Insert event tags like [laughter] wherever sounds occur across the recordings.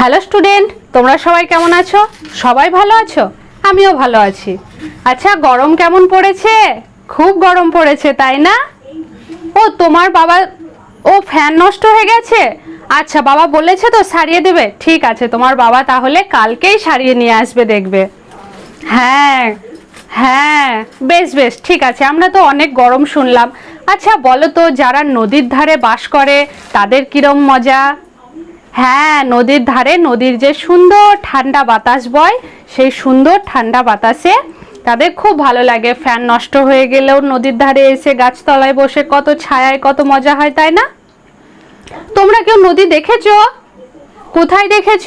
Hello student, তোমরা সবাই কেমন আছো? সবাই ভালো আছো? আমিও ভালো আছি। আচ্ছা গরম কেমন পড়েছে? খুব গরম পড়েছে, তাই না? ও, তোমার বাবা, ও ফ্যান নষ্ট হয়ে গেছে? আচ্ছা বাবা বলেছে তো সারিয়ে দেবে। ঠিক আছে, তোমার বাবা তাহলে কালকেই সারিয়ে নিয়ে আসবে, দেখবে। হ্যাঁ হ্যাঁ বেশ বেশ, ঠিক আছে, আমরা তো অনেক গরম শুনলাম। আচ্ছা বলো তো, যারা নদীর ধারে বাস করে, তাদের কিরম মজা? হ্যাঁ নদীর ধারে, নদীর যে সুন্দর ঠান্ডা বাতাস বয়, সেই সুন্দর ঠান্ডা বাতাসে তাদের খুব ভালো লাগে। ফ্যান নষ্ট হয়ে গেলেও নদীর ধারে এসে গাছতলায় বসে কত ছায়ায়, কত মজা হয়, তাই না? তোমরা কেউ নদী দেখেছ? কোথায় দেখেছ?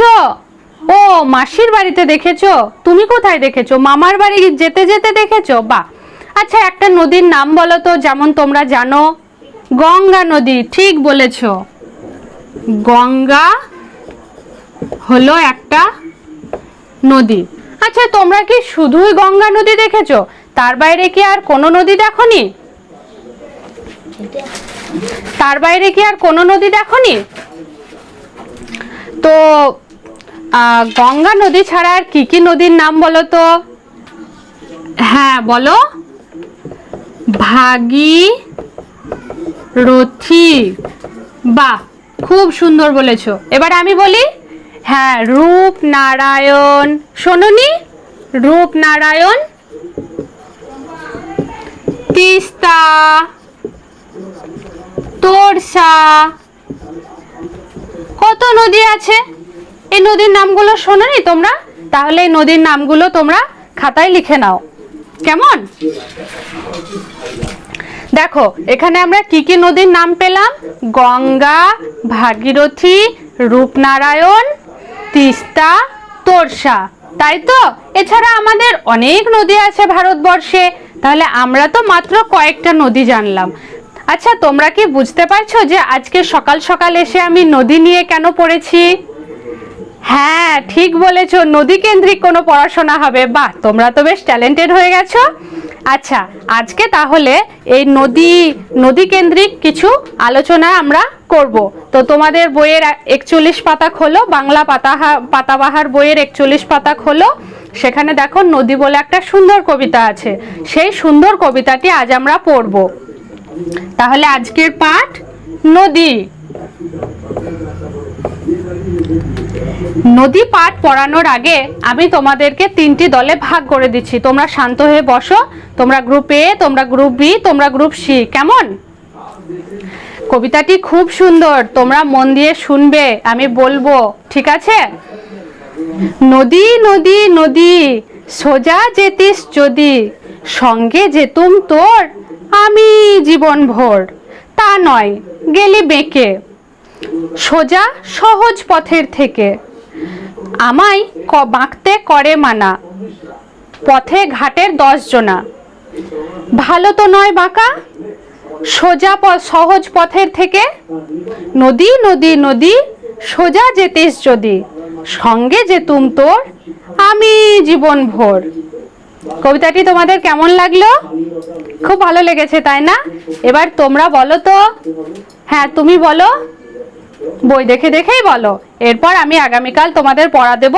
ও, মাসির বাড়িতে দেখেছ? তুমি কোথায় দেখেছ? মামার বাড়ি যেতে যেতে দেখেছ? বা আচ্ছা একটা নদীর নাম বলো তো, যেমন তোমরা জানো। গঙ্গা নদী, ঠিক বলেছ। গঙ্গা হলো একটা নদী। আচ্ছা তোমরা কি শুধুই গঙ্গা নদী দেখেছ? তার বাইরে কি আর কোনো নদী দেখনি? তার বাইরে কি আর কোনো নদী দেখনি? তো গঙ্গা নদী ছাড়া আর কি কি নদীর নাম বলো তো? হ্যাঁ বলো। ভাগী রথী। বাহ খুব সুন্দর বলেছ। এবার আমি বলি হ্যাঁ রূপ নারায়ণ শোনোনি? রূপ নারায়ণ তিস্তা, তোরসা, কত নদী আছে? এই নদীর নামগুলো শোনোনি তোমরা? তাহলে এই নদীর নামগুলো তোমরা খাতায় লিখে নাও। কেমন? দেখো, এখানে আমরা কি কি নদীর নাম পেলাম? গঙ্গা, ভাগীরথী, রূপনারায়ণ, তিস্তা, তোরসা। তাই তো? এছাড়া আমাদের অনেক নদী আছে ভারতবর্ষে। তাহলে আমরা তো মাত্র কয়েকটা নদী জানলাম। আচ্ছা তোমরা কি বুঝতে পারছ যে আজকে সকাল সকাল এসে আমি নদী নিয়ে কেন পড়েছি? হ্যাঁ ঠিক বলেছ। নদী কেন্দ্রিক কোনো পড়াশোনা হবে। বাহ, তোমরা তো বেশ ট্যালেন্টেড হয়ে গেছো। আচ্ছা আজকে তাহলে এই নদী নদী কেন্দ্রিক কিছু আলোচনা আমরা করব। তো তোমাদের বইয়ের একচল্লিশ পাতা খোলো, বাংলা পাতাহা পাতাবাহার বইয়ের একচল্লিশ পাতা খোলো। সেখানে দেখো নদী বলে একটা সুন্দর কবিতা আছে। সেই সুন্দর কবিতাটি আজ আমরা পড়ব। তাহলে আজকের পাঠ নদী। নদী পাঠ পড়ানোর আগে আমি তোমাদেরকে তিনটি দলে ভাগ করে দিচ্ছি। তোমরা শান্ত হয়ে বসো, তোমরা গ্রুপ এ তোমরা গ্রুপ বি তোমরা গ্রুপ সি কেমন? কবিতাটি খুব সুন্দর, তোমরা মন দিয়ে শুনবে, আমি বলব, ঠিক আছে? নদী নদী নদী, সোজা যেতিস যদি, সঙ্গে যেতুম তোর, আমি জীবন ভোর তা নয়, গেলি বেঁকে। সোজা সহজ পথের থেকে। আমায় ক, বাঁকতে করে মানা, পথে ঘাটের দশ জনা। ভালো তো নয় বাঁকা, সোজা সহজ পথের থেকে। নদী নদী নদী, সোজা যেতিস যদি, সঙ্গে যেতুম তোর, আমি জীবন ভোর। কবিতাটি তোমাদের কেমন লাগল? খুব ভালো লেগেছে, তাই না? এবার তোমরা বলো তো। হ্যাঁ তুমি বলো। বই দেখে দেখেই বলো। এরপর আমি আগামীকাল তোমাদের পড়া দেব,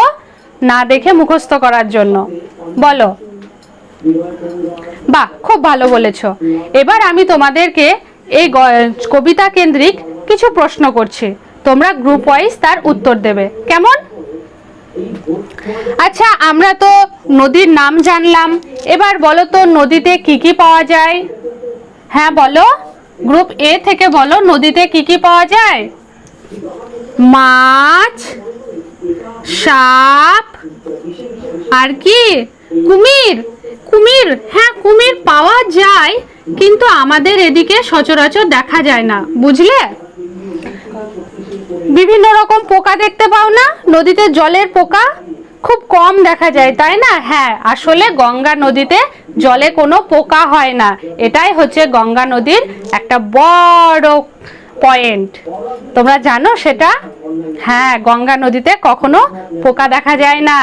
না দেখে মুখস্থ করার জন্য। বলো। বাহ, খুব ভালো বলেছ। এবার আমি তোমাদেরকে এই কবিতা কেন্দ্রিক কিছু প্রশ্ন করছি। তোমরা গ্রুপ ওয়াইজ তার উত্তর দেবে। কেমন? আচ্ছা আমরা তো নদীর নাম জানলাম। এবার বলো তো, নদীতে কি কি পাওয়া যায়? হ্যাঁ বলো। গ্রুপ এ থেকে বলো, নদীতে কি কি পাওয়া যায়? মাছ, সাপ, আর কি? কুমির। কুমির হ্যাঁ কুমির পাওয়া যায়, কিন্তু আমাদের এদিকে সচরাচর দেখা যায় না, বুঝলে? বিভিন্ন রকম পোকা দেখতে পাও না? নদীতে জলের পোকা খুব কম দেখা যায়, তাই না? হ্যাঁ আসলে গঙ্গা নদীতে জলে কোনো পোকা হয় না। এটাই হচ্ছে গঙ্গা নদীর একটা বড় পয়েন্ট। তোমরা জানো সেটা? হ্যাঁ গঙ্গা নদীতে কখনো পোকা দেখা যায় না।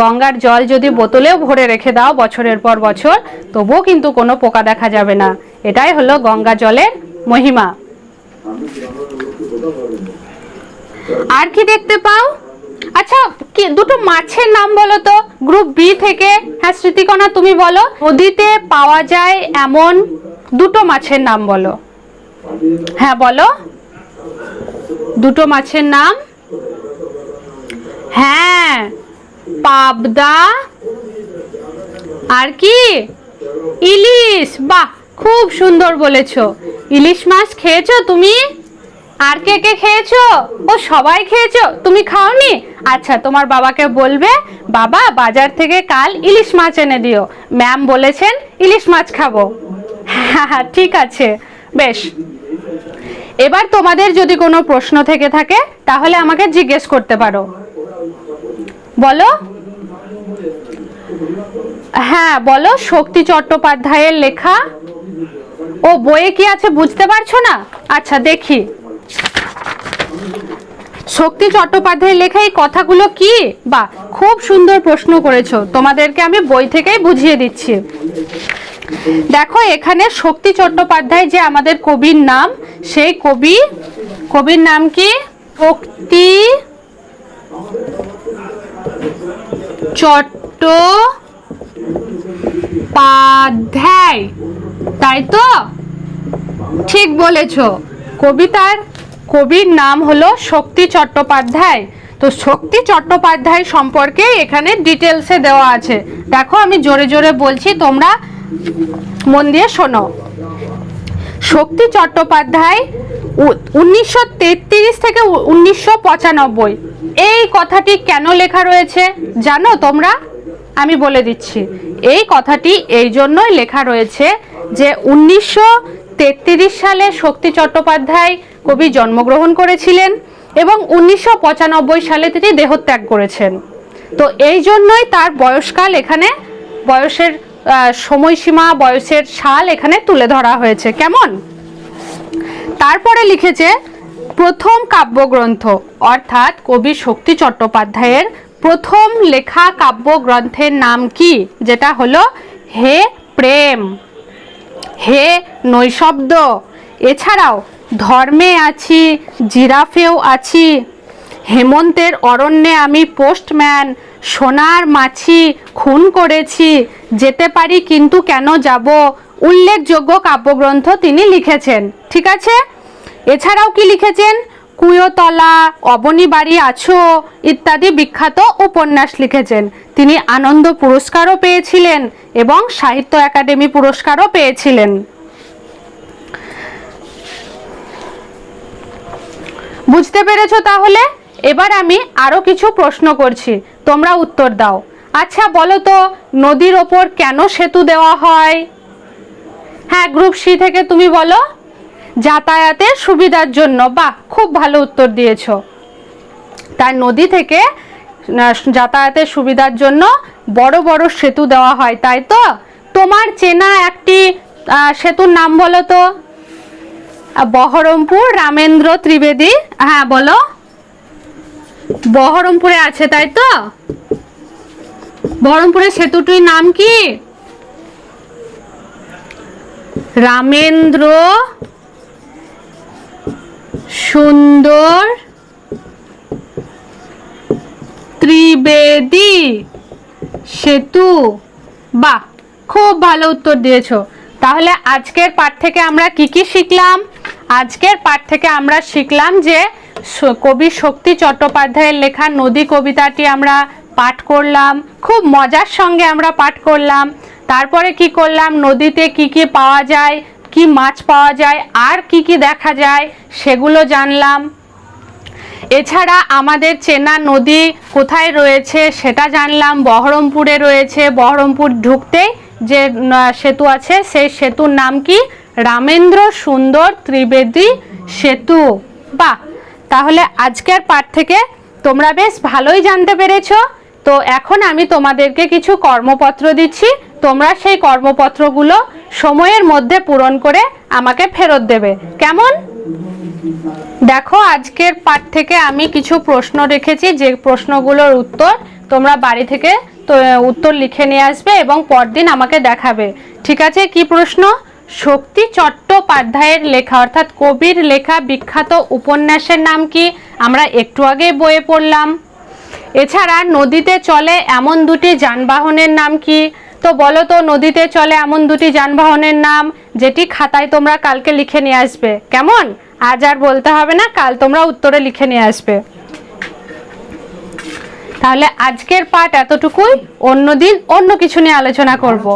গঙ্গার জল যদি বোতলেও ভরে রেখে দাও বছরের পর বছর, তবুও কিন্তু কোনো পোকা দেখা যাবে না। এটাই হলো গঙ্গা জলের মহিমা। আর কি দেখতে পাও? আচ্ছা কি দুটো মাছের নাম বলো তো? গ্রুপ বি থেকে হ্যাঁ স্মৃতিকণা, তুমি বলো। নদীতে পাওয়া যায় এমন দুটো মাছের নাম বলো। হ্যাঁ বলো। দুটো মাছের নাম? হ্যাঁ পাবদা আর কি? ইলিশ। বাহ, খুব সুন্দর বলেছ। ইলিশ মাছ খেয়েছো তুমি? আর কে কে খেয়েছো? ও, সবাই খেয়েছো? তুমি খাওনি? আচ্ছা তোমার বাবাকে বলবে, বাবা, বাজার থেকে কাল ইলিশ মাছ এনে দিও। ম্যাম বলেছেন, ইলিশ মাছ খাব। হ্যাঁ [laughs] ঠিক আছে, বেশ। এবার তোমাদের যদি কোনো প্রশ্ন থেকে থাকে, তাহলে আমাকে জিজ্ঞেস করতে পারো। বলো? হ্যাঁ বলো, শক্তি চট্টোপাধ্যায়ের লেখা ও বইয়ে কি আছে বুঝতে পারছ না? আচ্ছা দেখি। শক্তি চট্টোপাধ্যায়ের লেখা এই কথাগুলো কি? বা খুব সুন্দর প্রশ্ন করেছ। তোমাদেরকে আমি বই থেকেই বুঝিয়ে দিচ্ছি। দেখো, এখানে শক্তি চট্টোপাধ্যায় যে আমাদের কবির নাম, সেই কবি, কবির নাম কি? শক্তি চট্টোপাধ্যায়। তাই তো? ঠিক বলেছ। কবিতার, কবির নাম হলো শক্তি চট্টোপাধ্যায়। তো শক্তি চট্টোপাধ্যায় সম্পর্কে এখানে ডিটেলসে দেওয়া আছে। দেখো, আমি জোরে জোরে বলছি, তোমরা মন দিয়ে শোনো। শক্তি চট্টোপাধ্যায় উনিশশো থেকে উনিশশো পঁচানব্বই। এই কথাটি কেন লেখা রয়েছে জানো তোমরা? আমি বলে দিচ্ছি। এই কথাটি এই জন্যই লেখা রয়েছে যে উনিশশো তেত্রিশ সালে শক্তি চট্টোপাধ্যায় কবি জন্মগ্রহণ করেছিলেন এবং উনিশশো পঁচানব্বই সালে তিনি দেহত্যাগ করেছেন। তো এই জন্যই তার বয়সকাল এখানে বয়সের সময়সীমা, বয়সের সাল এখানে তুলে ধরা হয়েছে। কেমন? তারপরে লিখেছে, প্রথম কাব্যগ্রন্থ, অর্থাৎ কবি শক্তি চট্টোপাধ্যায়ের প্রথম লেখা কাব্যগ্রন্থের নাম কি? যেটা হলো, হে প্রেম, হে নৈশব্দ। এছাড়াও, ধর্মে আছি, জিরাফেও আছি, হেমন্তের অরণ্যে আমি পোস্টম্যান সোনার মাছি খুন করেছি, যেতে পারি কিন্তু কেন যাব? উল্লেখযোগ্য কাব্যগ্রন্থ তিনি লিখেছেন। ঠিক আছে? এছাড়াও কি লিখেছেন? কুয়োতলা অবনী বাড়ি আছো, ইত্যাদি বিখ্যাত উপন্যাস লিখেছেন। তিনি আনন্দ পুরস্কারও পেয়েছিলেন এবং সাহিত্য একাডেমি পুরস্কারও পেয়েছিলেন। বুঝতে পেরেছ তাহলে? এবার আমি আরও কিছু প্রশ্ন করছি। তোমরা উত্তর দাও। আচ্ছা বলো তো, নদীর ওপর কেন সেতু দেওয়া হয়? হ্যাঁ গ্রুপ সি থেকে তুমি বলো। যাতায়াতের সুবিধার জন্য। বাহ, খুব ভালো উত্তর দিয়েছ। তার নদী থেকে যাতায়াতের সুবিধার জন্য বড় বড় সেতু দেওয়া হয়, তাই তো? তোমার চেনা একটি সেতুর নাম বলো তো। বহরমপুর রামেন্দ্র ত্রিবেদী। হ্যাঁ বলো। বহরমপুরে আছে, তাই তো? বহরমপুরের সেতুটির নাম কি? রামেন্দ্র সুন্দর ত্রিবেদী সেতু। বাহ, খুব ভালো উত্তর দিয়েছ। তাহলে আজকের পাঠ থেকে আমরা কি কি শিখলাম? আজকের পাঠ থেকে আমরা শিখলাম যে কবি শক্তি চট্টোপাধ্যায়ের লেখা নদী কবিতাটি আমরা পাঠ করলাম। খুব মজার সঙ্গে আমরা পাঠ করলাম। তারপরে কি করলাম? নদীতে কি কি পাওয়া যায়? কি মাছ পাওয়া যায়? আর কি কি দেখা যায়? সেগুলো জানলাম। এছাড়া আমাদের চেনা নদী কোথায় রয়েছে সেটা জানলাম। বহরমপুরে রয়েছে। বহরমপুর ঢুকতেই যে সেতু আছে, সেই সেতুর নাম কি? রামেন্দ্র সুন্দর ত্রিবেদী সেতু। বাহ! তাহলে আজকের পাঠ থেকে তোমরা বেশ ভালোই জানতে পেরেছ। তো এখন আমি তোমাদেরকে কিছু কর্মপত্র দিচ্ছি। তোমরা সেই কর্মপত্রগুলো সময়ের মধ্যে পূরণ করে আমাকে ফেরত দেবে। কেমন? দেখো, আজকের পাঠ থেকে আমি কিছু প্রশ্ন রেখেছি। যে প্রশ্নগুলোর উত্তর তোমরা বাড়ি থেকে উত্তর লিখে নিয়ে আসবে এবং পরদিন আমাকে দেখাবে। ঠিক আছে, কি প্রশ্ন? শক্তি চট্টোপাধ্যায়ের লেখা, অর্থাৎ কবির লেখা বিখ্যাত উপন্যাসের নাম কি? আমরা একটু আগে বইয়ে পড়লাম। এছাড়া নদীতে চলে এমন দুটি যানবাহনের নাম কি? তো বলো তো, নদীতে চলে এমন দুটি যানবাহনের নাম, যেটি খাতায় তোমরা কালকে লিখে নিয়ে আসবে। কেমন? আজ আর বলতে হবে না, কাল তোমরা উত্তরে লিখে নিয়ে আসবে। তাহলে আজকের পাঠ এতটুকুই, অন্যদিন অন্য কিছু নিয়ে আলোচনা করব।